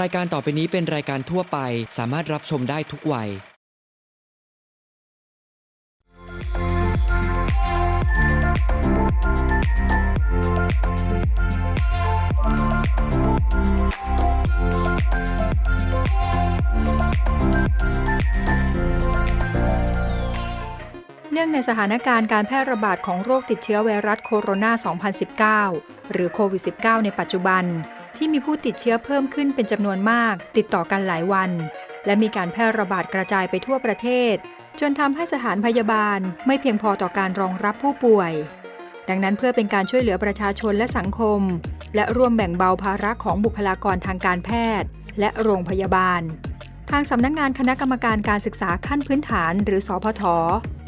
รายการต่อไปนี้เป็นรายการทั่วไป สามารถรับชมได้ทุกวัย เนื่องในสถานการณ์การแพร่ระบาดของโรคติดเชื้อไวรัสโคโรนา 2019 หรือโควิด -19 ในปัจจุบัน ที่มีผู้ติดเชื้อเพิ่มขึ้นเป็นจำนวนมาก ติดต่อกันหลายวัน และมีการแพร่ระบาดกระจายไปทั่วประเทศ จนทำให้สถานพยาบาลไม่เพียงพอต่อการรองรับผู้ป่วย ดังนั้นเพื่อเป็นการช่วยเหลือประชาชนและสังคม และร่วมแบ่งเบาภาระของบุคลากรทางการแพทย์ และโรงพยาบาล ทางสำนักงงานคณะกรรมการการศึกษาขั้นพื้นฐาน หรือสพท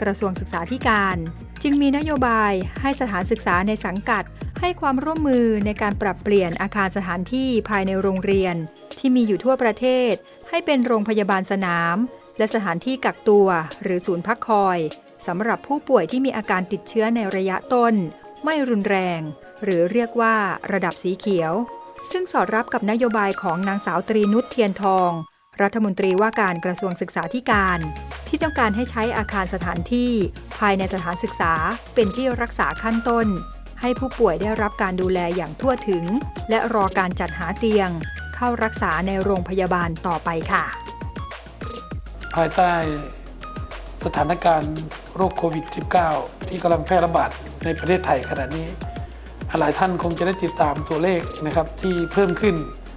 กระทรวงศึกษาธิการ จึงมีนโยบายให้สถานศึกษาในสังกัด ให้ความร่วมมือในการปรับเปลี่ยนอาคารสถานที่ภายในโรงเรียน ที่มีอยู่ทั่วประเทศ ให้เป็นโรงพยาบาลสนาม และสถานที่กักตัว หรือศูนย์พักคอยสำหรับผู้ป่วยที่มีอาการติดเชื้อในระยะต้น ไม่รุนแรง หรือเรียกว่าระดับสีเขียว ซึ่งสอดรับกับนโยบายของนางสาวตรีนุชเทียนทอง รัฐมนตรีว่าการกระทรวงศึกษาธิการ ที่ต้องการให้ใช้อาคารสถานที่ ภายในสถานศึกษาเป็นที่รักษาขั้นต้น ให้ผู้ป่วยได้รับการดูแลอย่างทั่วถึง และรอการจัดหาเตียง เข้ารักษาในโรงพยาบาลต่อไปค่ะ ภายใต้สถานการณ์โรคโควิด -19 ที่กำลังแพร่ระบาดในประเทศไทยขณะนี้ หลายท่านคงจะได้ติดตามตัวเลขนะครับที่เพิ่มขึ้น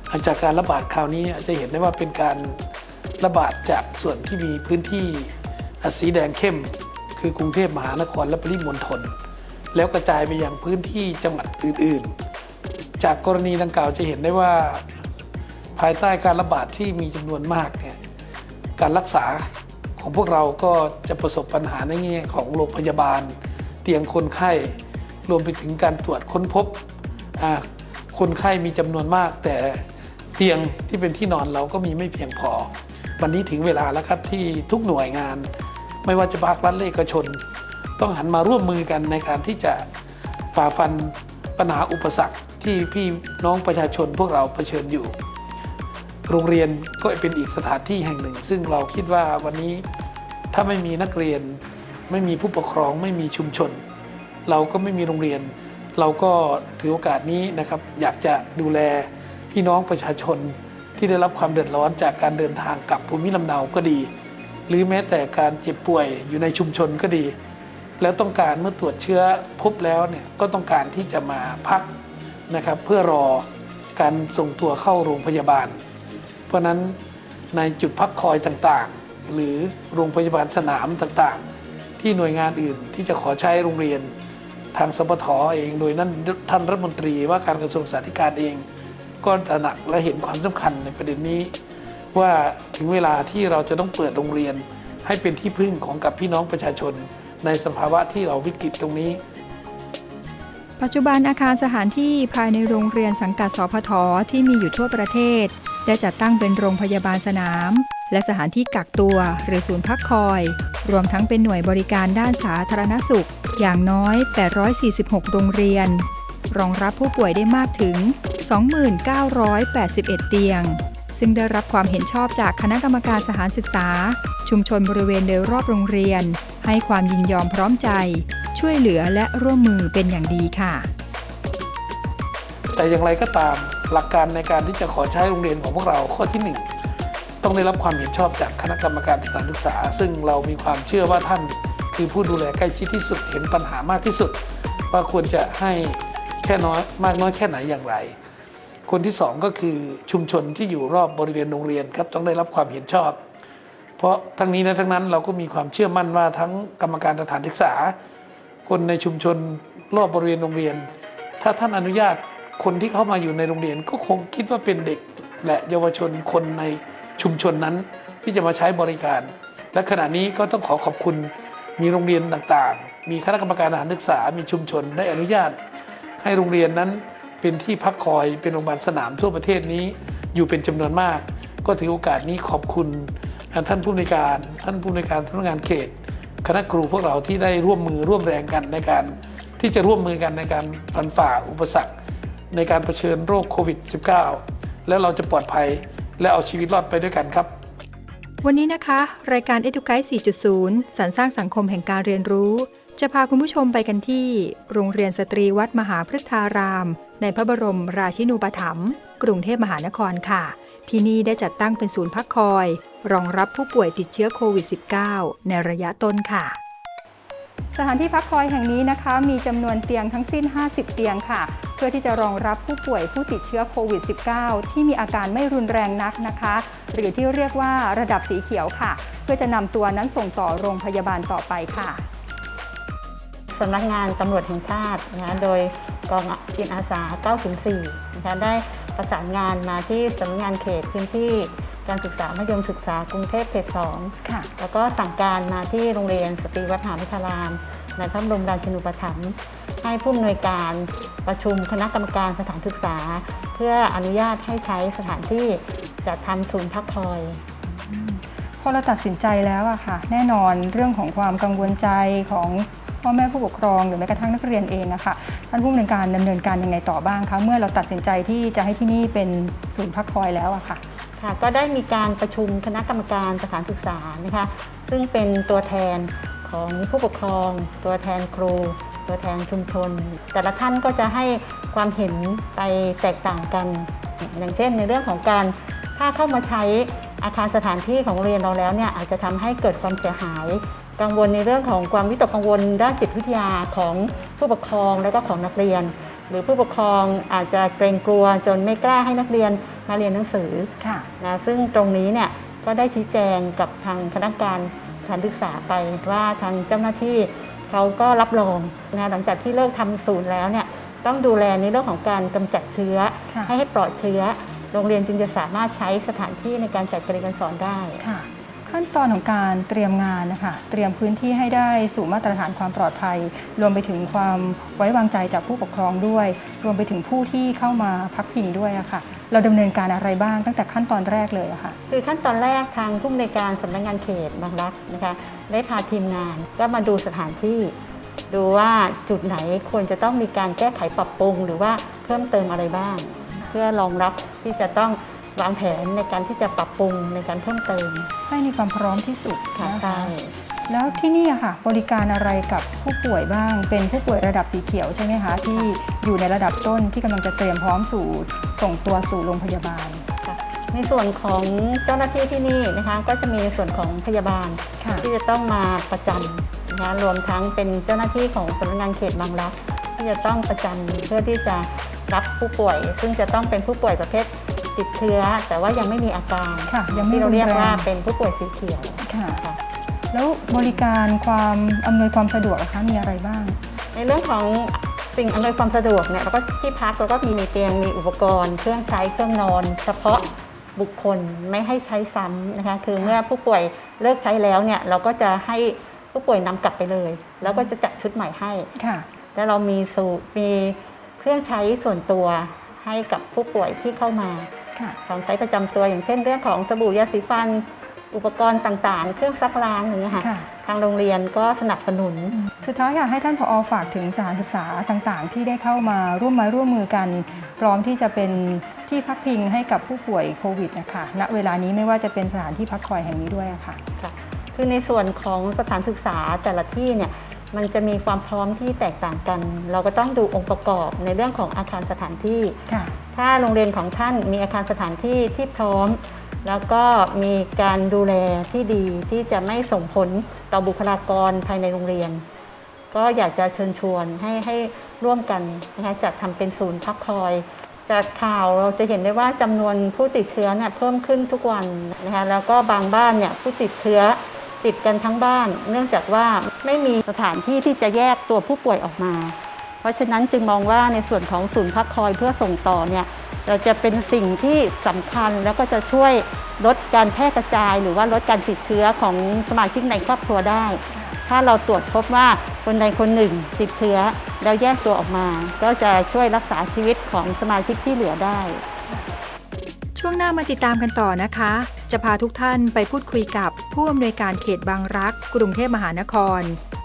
หลังจากการระบาดคราวนี้จะเห็นได้ว่าเป็นการระบาดจากส่วนที่มีพื้นที่สีแดงเข้ม คือกรุงเทพมหานครและปริมณฑล แล้วกระจายไปยังพื้นที่จังหวัดอื่น ๆ จากกรณีดังกล่าวจะเห็นได้ว่า ภายใต้การระบาดที่มีจำนวนมากเนี่ยการรักษาของพวกเราก็จะประสบปัญหาในแง่ของโรงพยาบาล เตียงคนไข้ รวมไปถึงการตรวจค้นพบคนไข้มีจำนวนมาก แต่เตียงที่เป็นที่นอนเราก็มีไม่เพียงพอ วันนี้ถึงเวลาแล้วครับที่ทุกหน่วยงาน ไม่ว่าจะภาครัฐและเอกชน ต้องหันมาร่วมมือกันในการที่จะฝ่าฟันปัญหาอุปสรรคที่พี่น้องประชาชนพวกเราเผชิญอยู่ โรงเรียนก็เป็นอีกสถานที่แห่งหนึ่ง ซึ่งเราคิดว่าวันนี้ถ้าไม่มีนักเรียน ไม่มีผู้ปกครองไม่มีชุมชน เราก็ไม่มีโรงเรียน เราก็ถือโอกาสนี้นะครับ อยากจะดูแลพี่น้องประชาชนที่ได้รับความเดือดร้อนจากการเดินทางกลับภูมิลำเนาก็ดี หรือแม้แต่การเจ็บป่วยอยู่ในชุมชนก็ดี แล้วต้องการเมื่อตรวจเชื้อพบแล้วเนี่ยก็ต้องการที่จะมาพักนะครับ เพื่อรอการส่งตัวเข้าโรงพยาบาล เพราะนั้นในจุดพักคอยต่างๆ หรือโรงพยาบาลสนามต่างๆ ที่หน่วยงานอื่นที่จะขอใช้โรงเรียนทางสปทอเองโดยนั้นท่านรัฐมนตรีว่าการกระทรวงสาธารณสุขเอง ก็ตระหนักและเห็นความสำคัญในประเด็นนี้ ว่าถึงเวลาที่เราจะต้องเปิดโรงเรียนให้เป็นที่พึ่งของกับพี่น้องประชาชน ในสภาวะที่เราวิกฤตตรงนี้ ปัจจุบันอาคารสถานที่ภายในโรงเรียนสังกัดสพทที่มีอยู่ทั่วประเทศ ได้จัดตั้งเป็นโรงพยาบาลสนาม และสถานที่กักตัวหรือศูนย์พักคอย รวมทั้งเป็นหน่วยบริการด้านสาธารณสุข อย่างน้อย 846 โรงเรียน รองรับผู้ป่วยได้มากถึง 2981 เตียงซึ่งได้รับความเห็นชอบจากคณะกรรมการสถานศึกษา ชุมชนบริเวณโดยรอบโรงเรียน ให้ความยินยอมพร้อมใจ ช่วยเหลือและร่วมมือเป็นอย่างดีค่ะ แต่อย่างไรก็ตามหลักการในการที่จะขอใช้โรงเรียนของพวกเราข้อที่หนึ่งต้องได้รับความเห็นชอบจากคณะกรรมการสถานศึกษา ซึ่งเรามีความเชื่อว่าท่านคือผู้ดูแลใกล้ชิดที่สุดเห็นปัญหามากที่สุด ว่าควรจะให้แค่น้อยมากน้อยแค่ไหนอย่างไร คนที่สองก็คือชุมชนที่อยู่รอบบริเวณโรงเรียนครับต้องได้รับความเห็นชอบ เพราะทั้งนี้นะทั้งนั้นเราก็มีความเชื่อมั่นว่าทั้งกรรมการสถานศึกษา คนในชุมชนรอบบริเวณโรงเรียน ถ้าท่านอนุญาตคนที่เข้ามาอยู่ในโรงเรียน ก็คงคิดว่าเป็นเด็กและเยาวชนคนในชุมชนนั้น ที่จะมาใช้บริการ และขณะนี้ก็ต้องขอขอบคุณมีโรงเรียนต่างๆ มีคณะกรรมการอาหารศึกษา มีชุมชนได้อนุญาต ให้โรงเรียนนั้นเป็นที่พักคอยเป็นโรงพยาบาลสนามทั่วประเทศนี้อยู่เป็นจำนวนมาก ก็ถือโอกาสนี้ขอบคุณ ท่านผู้ในการท่านผู้ในการสำนักงานเขต คณะครูพวกเราที่ได้ร่วมมือร่วมแรงกันในการที่จะร่วมมือกันในการฟันฝ่าอุปสรรค ในการเผชิญโรคโควิด -19 แล้วเราจะปลอดภัยและเอาชีวิตรอดไปด้วยกันครับ วันนี้นะคะ รายการ e d u c a t e 4.0 สรรสร้างสังคมแห่งการเรียนรู้ จะพาคุณผู้ชมไปกันที่ โรงเรียนสตรีวัดมหาพฤกษาราม ในพระบรมราชินูปถัมภ์กรุงเทพมหานครค่ะ ที่นี่ได้จัดตั้งเป็นศูนย์พักคอย รองรับผู้ป่วยติดเชื้อโควิด -19 ในระยะต้นค่ะ สถานที่พักคอยแห่งนี้นะคะ มีจำนวนเตียงทั้งสิ้น 50 เตียงค่ะ เพื่อที่จะรองรับผู้ป่วยผู้ติดเชื้อโควิด -19 ที่มีอาการไม่รุนแรงนักนะคะ หรือที่เรียกว่าระดับสีเขียวค่ะ เพื่อจะนำตัวนั้นส่งต่อโรงพยาบาลต่อไปค่ะสำนักงานตำรวจแห่งชาตินะคะโดยกองจิตอาสา 904 นะคะได้ประสานงานมาที่สำนักงานเขตพื้นที่ การศึกษามัธยมศึกษากรุงเทพเขต2ค่ะ แล้วก็สั่งการมาที่โรงเรียนสตรีวัดมหาวิทยารามในพระบรมราชินูปถัมภ์ให้ผู้อำนวยการประชุมคณะกรรมการสถานศึกษา เพื่ออนุญาตให้ใช้สถานที่จัดทำศูนย์พักคอยพอเราตัดสินใจแล้วอะค่ะ แน่นอนเรื่องของความกังวลใจของพ่อแม่ผู้ปกครองหรือแม้กระทั่งนักเรียนเองอะค่ะท่านผู้อำนวยการดำเนินการยังไงต่อบ้างคะเมื่อเราตัดสินใจที่จะให้ที่นี่เป็นศูนย์พักคอยแล้วอะค่ะ ค่ะก็ได้มีการประชุมคณะกรรมการสถานศึกษานะคะซึ่งเป็นตัวแทนของผู้ปกครอง ตัวแทนครู ตัวแทนชุมชน แต่ละท่านก็จะให้ความเห็นไปแตกต่างกัน อย่างเช่นในเรื่องของการถ้าเข้ามาใช้อาคารสถานที่ของโรงเรียนเราแล้วเนี่ยอาจจะทำให้เกิดความเสียหาย กังวลในเรื่องของความวิตกกังวลด้านจิตวิทยาของผู้ปกครองแล้วก็ของนักเรียน หรือผู้ปกครองอาจจะเกรงกลัวจนไม่กล้าให้นักเรียนมาเรียนหนังสือค่ะนะซึ่งตรงนี้เนี่ยก็ได้ชี้แจงกับทางคณะกรรมการสถานศึกษาไปว่าทางเจ้าหน้าที่เขาก็รับรองนะหลังจากที่เลิกทำศูนย์แล้วเนี่ยต้องดูแลในเรื่องของการกำจัดเชื้อค่ะให้ให้ปลอดเชื้อ โรงเรียนจึงจะสามารถใช้สถานที่ในการจัดการเรียนการสอนได้ค่ะ ขั้นตอนของการเตรียมงานนะคะ เตรียมพื้นที่ให้ได้สู่มาตรฐานความปลอดภัย รวมไปถึงความไว้วางใจจากผู้ปกครองด้วย รวมไปถึงผู้ที่เข้ามาพักพิงด้วยอะค่ะ เราดำเนินการอะไรบ้างตั้งแต่ขั้นตอนแรกเลยอะค่ะ คือขั้นตอนแรกทางผู้อำนการสำนักงานเขตบางรักนะคะได้พาทีมงานก็มาดูสถานที่ ดูว่าจุดไหนควรจะต้องมีการแก้ไขปรับปรุง หรือว่าเพิ่มเติมอะไรบ้าง เพื่อรองรับที่จะต้อง วางแผนในการที่จะปรับปรุงในการเพิ่มเติมให้มีความพร้อมที่สุดค่ะนะคะใช่แล้วที่นี่อะค่ะบริการอะไรกับผู้ป่วยบ้าง เป็นผู้ป่วยระดับสีเขียวใช่ไหมคะที่อยู่ในระดับต้นที่กำลังจะเตรียมพร้อมสู่ส่งตัวสู่โรงพยาบาลค่ะในส่วนของเจ้าหน้าที่ที่นี่นะคะก็จะมีในส่วนของพยาบาลค่ะที่จะต้องมาประจำนะคะรวมทั้งเป็นเจ้าหน้าที่ของสำนักงานเขตบางรักที่จะต้องประจำเพื่อที่จะรับผู้ป่วย ซึ่งจะต้องเป็นผู้ป่วยประเภท ติดเชื้อ แต่ว่ายังไม่มีอาการค่ะยังไม่ที่เราเรียกนแงว่าเป็นผู้ป่วยสีเขียวค่ะค่ะ แล้วบริการความอำนวยความสะดวกนะคะมีอะไรบ้าง ในเรื่องของสิ่งอำนวยความสะดวกเนี่ยเราก็ที่พักเราก็มีในเตียงมีอุปกรณ์ เครื่องใช้เครื่องนอน เฉพาะบุคคลไม่ให้ใช้ซ้ำนะคะคือเมื่อผู้ป่วยเลิกใช้แล้วเนี่ยเราก็จะให้ผู้ป่วยนำกลับไปเลย แล้วก็จะจัดชุดใหม่ให้ค่ะ แล้วเรามีสูมีเครื่องใช้ส่วนตัวให้กับผู้ป่วยที่เข้ามา ค่ะของใช้ประจำตัวอย่างเช่น เรื่องของสบู่ยาสีฟัน อุปกรณ์ต่างๆ เครื่องซักล้างอย่างเงี้ยค่ะค่ะ ทางโรงเรียนก็สนับสนุน สุดท้ายอยากให้ท่านผอฝากถึงสถานศึกษาต่างๆ ที่ได้เข้ามาร่วมไม้ร่วมมือกัน พร้อมที่จะเป็นที่พักพิงให้กับผู้ป่วยโควิดนะคะณเวลานี้ไม่ว่าจะเป็นสถานที่พักคอยแห่งนี้ด้วยอะค่ะค่ะ คือในส่วนของสถานศึกษาแต่ละที่เนี่ยมันจะมีความพร้อมที่แตกต่างกัน เราก็ต้องดูองค์ประกอบในเรื่องของอาคารสถานที่ ค่ะ ถ้าโรงเรียนของท่านมีอาคารสถานที่ที่พร้อม แล้วก็มีการดูแลที่ดีที่จะไม่ส่งผลต่อบุคลากรภายในโรงเรียน ก็อยากจะเชิญชวนให้ให้ร่วมกันนะคะจัดทำเป็นศูนย์พักคอย จากข่าวเราจะเห็นได้ว่าจำนวนผู้ติดเชื้อเนี่ยเพิ่มขึ้นทุกวันนะคะแล้วก็บางบ้านเนี่ยผู้ติดเชื้อติดกันทั้งบ้าน เนื่องจากว่าไม่มีสถานที่ที่จะแยกตัวผู้ป่วยออกมา เพราะฉะนั้นจึงมองว่าในส่วนของศูนย์พักคอยเพื่อส่งต่อเนี่ยเราจะเป็นสิ่งที่สำคัญแล้วก็จะช่วยลดการแพร่กระจาย หรือว่าลดการติดเชื้อของสมาชิกในครอบครัวได้ ถ้าเราตรวจพบว่าคนใดคนหนึ่งติดเชื้อแล้วแยกตัวออกมา ก็จะช่วยรักษาชีวิตของสมาชิกที่เหลือได้ ช่วงหน้ามาติดตามกันต่อนะคะ จะพาทุกท่านไปพูดคุยกับผู้อำนวยการเขตบางรัก กรุงเทพมหานคร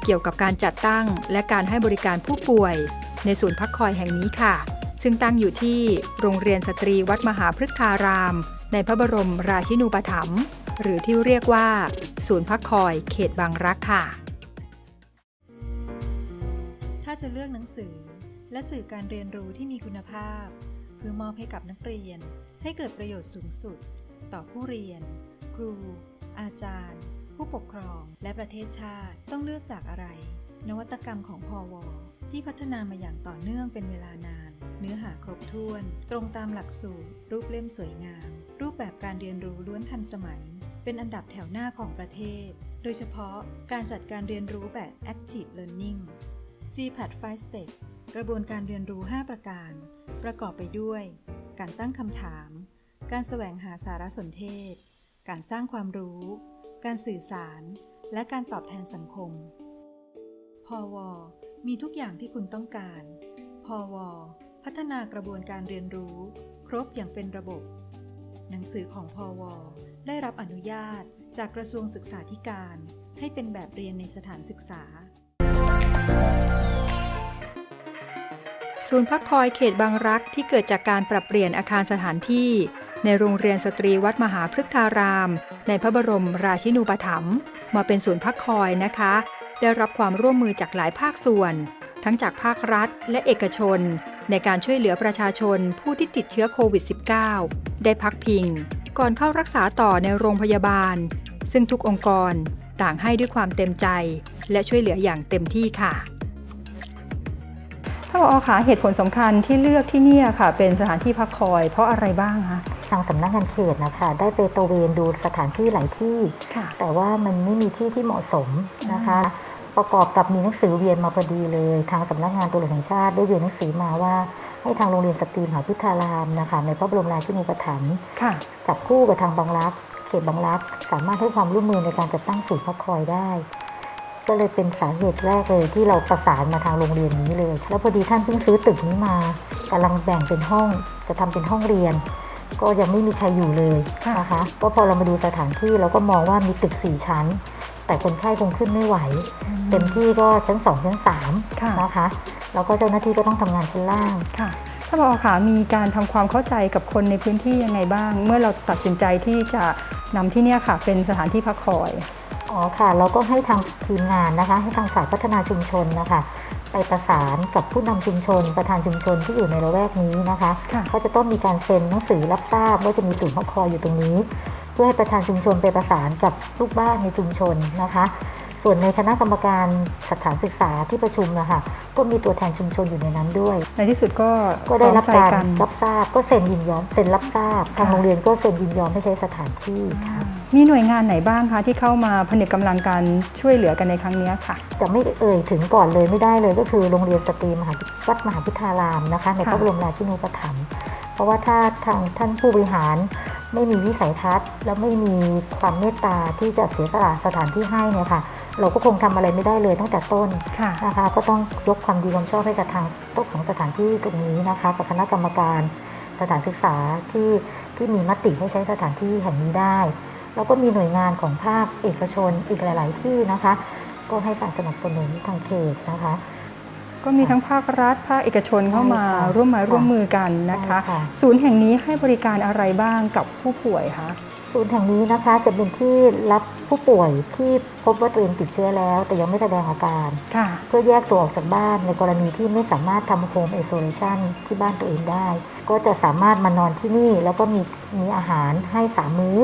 กี่ยวกับการจัดตั้ง และการให้บริการผู้ป่วย ในศูนย์พักคอยแห่งนี้ค่ะ ซึ่งตั้งอยู่ที่โรงเรียนสตรีวัดมหาพฤกษาราม ในพระบรมราชินูปถัมภ์หรือที่เรียกว่า ศูนย์พักคอยเขตบางรักค่ะ ถ้าจะเลือกหนังสือ และสื่อการเรียนรู้ที่มีคุณภาพ เพื่อมอบให้กับนักเรียน ให้เกิดประโยชน์สูงสุด ต่อผู้เรียน ครู อาจารย์ ผู้ปกครองและประเทศชาติต้องเลือกจากอะไร นวัตกรรมของพอวที่พัฒนามาอย่างต่อเนื่องเป็นเวลานาน เนื้อหาครบถ้วน ตรงตามหลักสูตร รูปเล่มสวยงาม รูปแบบการเรียนรู้ล้วนทันสมัย เป็นอันดับแถวหน้าของประเทศ โดยเฉพาะการจัดการเรียนรู้แบบ Active Learning GPAT 5 Step กระบวนการเรียนรู้ 5 ประการ ประกอบไปด้วย การตั้งคำถาม การแสวงหาสารสนเทศ การสร้างความรู้ การสื่อสาร และการตอบแทนสังคม พอวมีทุกอย่างที่คุณต้องการ พอวพัฒนากระบวนการเรียนรู้ ครบอย่างเป็นระบบ หนังสือของพอวได้รับอนุญาตจากกระทรวงศึกษาธิการ ให้เป็นแบบเรียนในสถานศึกษา ศูนย์พักคอยเขตบางรักที่เกิดจากการปรับเปลี่ยนอาคารสถานที่ ในโรงเรียนสตรีวัดมหาพฤกษาราม ในพระบรมราชินูปถัมภ์มาเป็นศูนย์พักคอยนะคะ ได้รับความร่วมมือจากหลายภาคส่วน ทั้งจากภาครัฐและเอกชน ในการช่วยเหลือประชาชนผู้ที่ติดเชื้อโควิด -19 ได้พักพิง ก่อนเข้ารักษาต่อในโรงพยาบาล ซึ่งทุกองค์กรต่างให้ด้วยความเต็มใจ และช่วยเหลืออย่างเต็มที่ค่ะถ้าบอค่ะเหตุผลสำคัญที่เลือกที่นี่ค่ะ เป็นสถานที่พักคอยเพราะอะไรบ้างคะ ทางสำนักงานเขตนะคะได้ไปตระเวนดูสถานที่หลายที่ ค่ะ แต่ว่ามันไม่มีที่ที่เหมาะสมนะคะ ประกอบกับมีหนังสือเวียนมาพอดีเลย ทางสำนักงานตำรวจแห่งชาติได้เวียนหนังสือมาว่า ให้ทางโรงเรียนสตรีมหาพิทารามนะคะในพระบรมราชินูปถัมภ์ค่ะ จับคู่กับทางบางรักเขตบางรักสามารถให้ความร่วมมือในการจัดตั้งศูนย์พักคอยได้ ก็เลยเป็นสาเหตุแรกเลยที่เราประสานมาทางโรงเรียนนี้เลย แล้วพอดีท่านเพิ่งซื้อตึกนี้มากำลังแบ่งเป็นห้องจะทำเป็นห้องเรียน ก็ยังไม่มีใครอยู่เลยนะคะก็พอเรามาดูสถานที่เราก็มองว่ามีตึกสี่ชั้น แต่คนไข้คงขึ้นไม่ไหว เต็มที่ก็ชั้นสองชั้นสามค่ะนะคะแล้วก็เจ้าหน้าที่ก็ต้องทำงานชั้นล่างค่ะถ้าบอกค่ะมีการทำความเข้าใจกับคนในพื้นที่ยังไงบ้าง เมื่อเราตัดสินใจที่จะนำที่เนี่ยค่ะ เป็นสถานที่พักคอยอ๋อค่ะ เราก็ให้ทางทีมงานนะคะ ให้ทางฝ่ายพัฒนาชุมชนนะคะ ไปประสานกับผู้นำชุมชน ประธานชุมชนที่อยู่ในละแวกนี้นะคะค่ะก็จะต้องมีการเซ็นหนังสือรับทราบว่าจะมีศูนย์พักคอยอยู่ตรงนี้ เพื่อให้ประธานชุมชนไปประสานกับลูกบ้านในชุมชนนะคะ ส่วนในคณะกรรมการสถานศึกษาที่ประชุมนะคะก็มีตัวแทนชุมชนอยู่ในนั้นด้วย ในที่สุดก็ก็ได้รับพอมใจการกันรับทราบก็เซ็นยินยอมเซ็นรับทราบทางค่ะโรงเรียนก็เซ็นยินยอมให้ใช้สถานที่ค่ะมีหน่วยงานไหนบ้างคะที่เข้ามาผนึกกำลังการช่วยเหลือกันในครั้งเนี้ยค่ะจะไม่เอ่ยถึงก่อนเลยไม่ได้เลยก็คือโรงเรียนสตรีมหาวัดมหาพิทารามนะคะในค่ะพระบรมราชินูปถัมภ์เพราะว่าถ้าทางท่านผู้บริหารไม่มีวิสัยทัศน์ และไม่มีความเมตตาที่จะเสียสละสถานที่ให้เนี่ยค่ะ เราก็คงทำอะไรไม่ได้เลยตั้งแต่ต้นค่ะนะคะ ก็ต้องยกความดีความชอบให้กับทางเจ้าของสถานที่ตรงนี้นะคะกับคณะกรรมการสถานศึกษาที่ที่มีมติให้ใช้สถานที่แห่งนี้ได้ แล้วก็มีหน่วยงานของภาคเอกชนอีกหลาย ๆ ที่นะคะ ก็ให้การสนับสนุนทางเขตนะคะ ก็มีทั้งภาครัฐ ภาคเอกชนเข้ามาใช่ค่ะร่วมไมาร่วมมือกันนะคะใช่ค่ะศูนย์แห่งนี้ให้บริการอะไรบ้างกับผู้ป่วยคะศูนย์แห่งนี้นะคะจะเป็นที่รับผู้ป่วยที่พบว่าตัวเองติดเชื้อแล้ว แต่ยังไม่แสดงอาการค่ะเพื่อแยกตัวออกจากบ้านในกรณีที่ไม่สามารถทำโฮมไอโซเลชันที่บ้านตัวเองได้ ก็จะสามารถมานอนที่นี่ แล้วก็มีมีอาหารให้สามมื้อ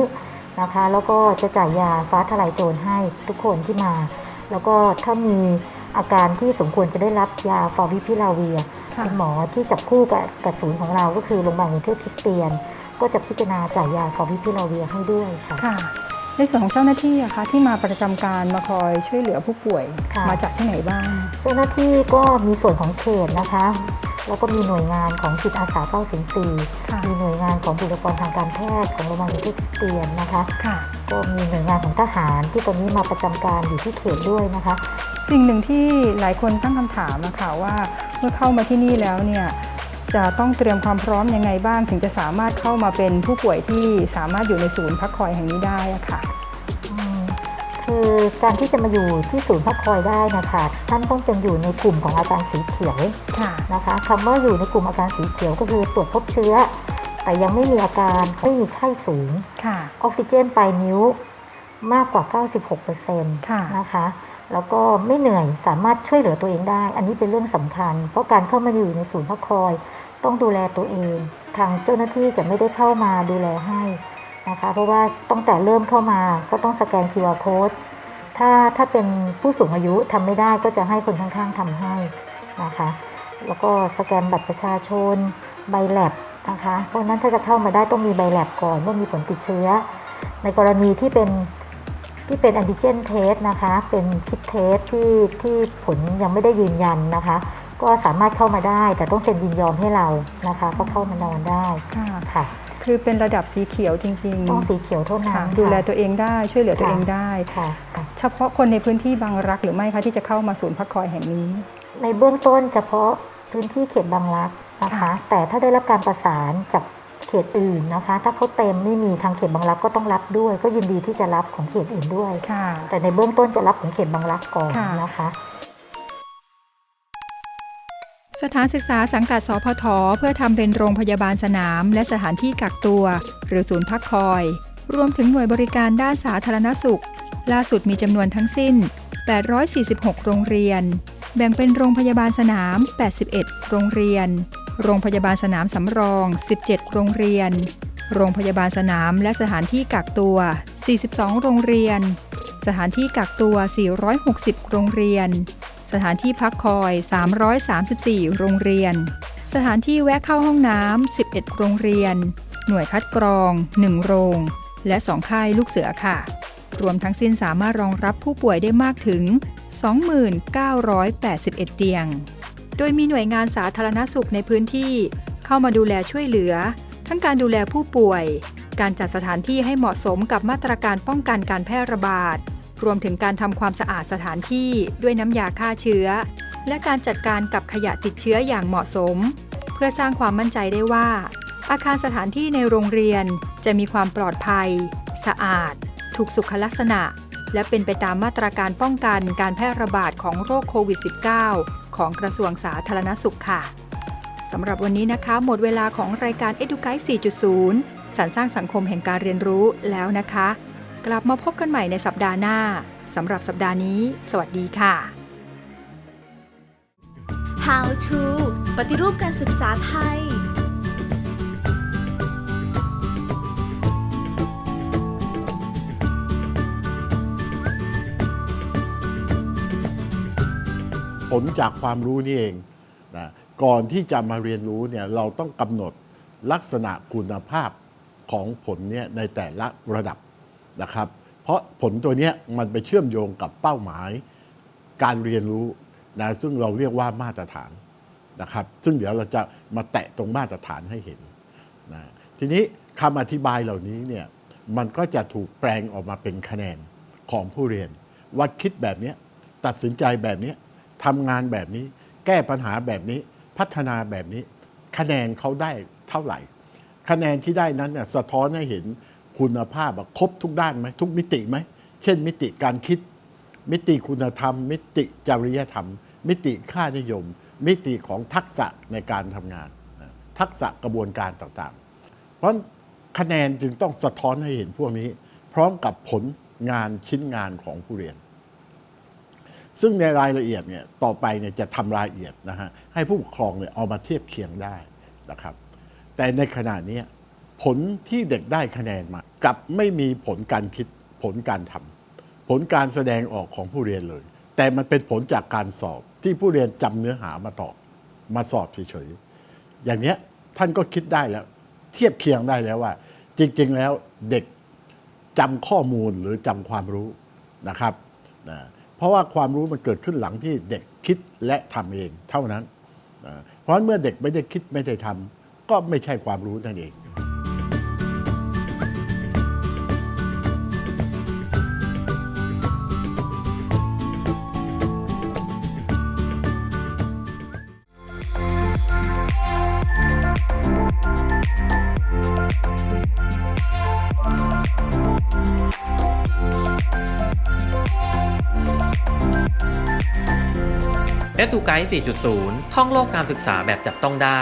นะคะ แล้วก็จะจ่ายยาฟ้าทลายโจรให้ทุกคนที่มา แล้วก็ถ้ามี อาการที่สมควรจะได้รับยาฟอวิพิลาเวียค่ะคุณหมอที่จับคู่กับกับศูนย์ของเราก็คือโรงพยาบาลกรุงเทพคริสเตียน ก็จะพิจารณาจ่ายยาฟอวิพิลาเวียให้ด้วยค่ะค่ะ ในส่วนของเจ้าหน้าที่อะคะที่มาประจำการมาคอยช่วยเหลือผู้ป่วยค่ะ มาจากที่ไหนบ้าง เจ้าหน้าที่ก็มีส่วนของเขตนะคะ แล้วก็มีหน่วยงานของจิตอาสาค่ะ904มีหน่วยงานของบุคลากรทางการแพทย์ของโรงพยาบาลกรุงเทพคริสเตียนนะคะ ค่ะ ก็มีหน่วยงานของทหารที่ตอนนี้มาประจำการอยู่ที่เขตด้วยนะคะ สิ่งหนึ่งที่หลายคนตั้งคำถามอะค่ะว่าเมื่อเข้ามาที่นี่แล้วเนี่ยจะต้องเตรียมความพร้อมยังไงบ้าง ถึงจะสามารถเข้ามาเป็นผู้ป่วยที่สามารถอยู่ในศูนย์พักคอยแห่งนี้ได้อะค่ะอืมคือการที่จะมาอยู่ที่ศูนย์พักคอยได้นะคะท่านต้องเป็นอยู่ในกลุ่มของอาการสีเขียวค่ะนะคะคำว่าอยู่ในกลุ่มอาการสีเขียวก็คือตรวจพบเชื้อ แต่ยังไม่มีอาการไม่มีไข้สูง ค่ะ ออกซิเจนปลายนิ้วมากกว่า 96%ค่ะนะคะ แล้วก็ไม่เหนื่อยสามารถช่วยเหลือตัวเองได้ อันนี้เป็นเรื่องสำคัญ เพราะการเข้ามาอยู่ในศูนย์พักคอย ต้องดูแลตัวเอง ทางเจ้าหน้าที่จะไม่ได้เข้ามาดูแลให้นะคะ เพราะว่าตั้งแต่เริ่มเข้ามาก็ต้องสแกน QR code ถ้าถ้าเป็นผู้สูงอายุทำไม่ได้ก็จะให้คนข้างๆทำให้นะคะ แล้วก็สแกนบัตรประชาชน ใบแลบ นะคะเพราะฉะนั้นถ้าจะเข้ามาได้ต้องมีใบแลบก่อนว่ามีผลติดเชื้อ ในกรณีที่เป็นที่เป็นแอนติเจนเทสนะคะ เป็นคิดเทสที่ที่ผลยังไม่ได้ยืนยันนะคะ ก็สามารถเข้ามาได้แต่ต้องเซ็นยินยอมให้เรานะคะ ก็เข้ามานอนได้ค่ะค่ะคือเป็นระดับสีเขียวจริงต้องสีเขียวเท่าๆนั้ค่ะนดูแลค่ะตัวเองได้ช่วยเหลือตัวเองได้ค่ะค่ะเฉพาะคนในพื้นที่บางรักหรือไม่คะที่จะเข้ามาศูนย์พักคอยแห่งนี้ ในเบื้องต้นเฉพาะพื้นที่เขตบางรัก นะคะค่ะแต่ถ้าได้รับการประสานจากเขตอื่นนะคะ ถ้าเขาเต็มไม่มีทางเขตบางรักก็ต้องรับด้วย ก็ยินดีที่จะรับของเขตอื่นด้วยค่ะแต่ในเบื้องต้นจะรับของเขตบางรักก่อนค่ะนะคะ สถานศึกษาสังกัดสพทเพื่อทำเป็นโรงพยาบาลสนาม และสถานที่กักตัว หรือศูนย์พักคอย รวมถึงหน่วยบริการด้านสาธารณสุข ล่าสุดมีจำนวนทั้งสิ้น 846 โรงเรียน แบ่งเป็นโรงพยาบาลสนาม 81 โรงเรียน โรงพยาบาลสนามสำรอง 17 โรงเรียน โรงพยาบาลสนามและสถานที่กักตัว 42 โรงเรียน สถานที่กักตัว 460 โรงเรียน สถานที่พักคอย 334 โรงเรียน สถานที่แวะเข้าห้องน้ำ 11 โรงเรียน หน่วยคัดกรอง 1 โรง และ 2 ค่ายลูกเสือค่ะ รวมทั้งสิ้นสามารถรองรับผู้ป่วยได้มากถึง 2981เตียง โดยมีหน่วยงานสาธารณสุขในพื้นที่ เข้ามาดูแลช่วยเหลือ ทั้งการดูแลผู้ป่วย การจัดสถานที่ให้เหมาะสมกับมาตรการป้องกันการแพร่ระบาด รวมถึงการทำความสะอาดสถานที่ด้วยน้ำยาฆ่าเชื้อ และการจัดการกับขยะติดเชื้ออย่างเหมาะสม เพื่อสร้างความมั่นใจได้ว่า อาคารสถานที่ในโรงเรียนจะมีความปลอดภัย สะอาด ถูกสุขลักษณะและเป็นไปตามมาตรการป้องกันการแพร่ระบาดของโรคโควิด -19 ของกระทรวงสาธารณสุขค่ะสำหรับวันนี้นะคะ หมดเวลาของรายการ Educate 4.0 สรรสร้างสังคมแห่งการเรียนรู้แล้วนะคะ กลับมาพบกันใหม่ในสัปดาห์หน้าสำหรับสัปดาห์นี้ สวัสดีค่ะ How to ปฏิรูปการศึกษาไทย ลจากความรู้นี่เองนะก่อนที่จะมาเรียนรู้เนี่ยเราต้องกำหนดลักษณะคุณภาพของผลเนี่ยในแต่ละระดับนะครับ เพราะผลตัวเนี้ยมันไปเชื่อมโยงกับเป้าหมาย การเรียนรู้นะซึ่งเราเรียกว่ามาตรฐานนะครับ ซึ่งเดี๋ยวเราจะมาแตะตรงมาตรฐานให้เห็นนะทีนี้คำอธิบายเหล่านี้เนี่ยมันก็จะถูกแปลงออกมาเป็นคะแนนของผู้เรียนว่าคิดแบบเนี้ยตัดสินใจแบบเนี้ย ทำงานแบบนี้ แก้ปัญหาแบบนี้ พัฒนาแบบนี้ คะแนนเขาได้เท่าไหร่ คะแนนที่ได้นั้นเนี่ยสะท้อนให้เห็นคุณภาพครบทุกด้านไหมทุกมิติไหมเช่น มิติการคิด มิติคุณธรรม มิติจริยธรรม มิติค่านิยม มิติของทักษะในการทำงาน ทักษะกระบวนการต่างๆ เพราะคะแนนจึงต้องสะท้อนให้เห็นพวกนี้ พร้อมกับผลงานชิ้นงานของผู้เรียน ซึ่งในรายละเอียดเนี่ยต่อไปเนี่ยจะทำรายละเอียดนะฮะให้ผู้ปกครองเนี่ยเอามาเทียบเคียงได้นะครับ แต่ในขณะนี้ผลที่เด็กได้คะแนนมากลับไม่มีผลการคิดผลการทำผลการแสดงออกของผู้เรียนเลย แต่มันเป็นผลจากการสอบที่ผู้เรียนจำเนื้อหามาตอบมาสอบเฉยๆอย่างเนี้ยท่านก็คิดได้แล้ว เทียบเคียงได้แล้วว่า จริง ๆ แล้วเด็กจำข้อมูลหรือจำความรู้นะครับนะ เพราะว่าความรู้มันเกิดขึ้นหลังที่เด็กคิดและทำเองเท่านั้น เพราะฉะนั้นเมื่อเด็กไม่ได้คิดไม่ได้ทำก็ไม่ใช่ความรู้นั่นเอง ไกด์ 4.0 ท่องโลกการศึกษาแบบจับต้องได้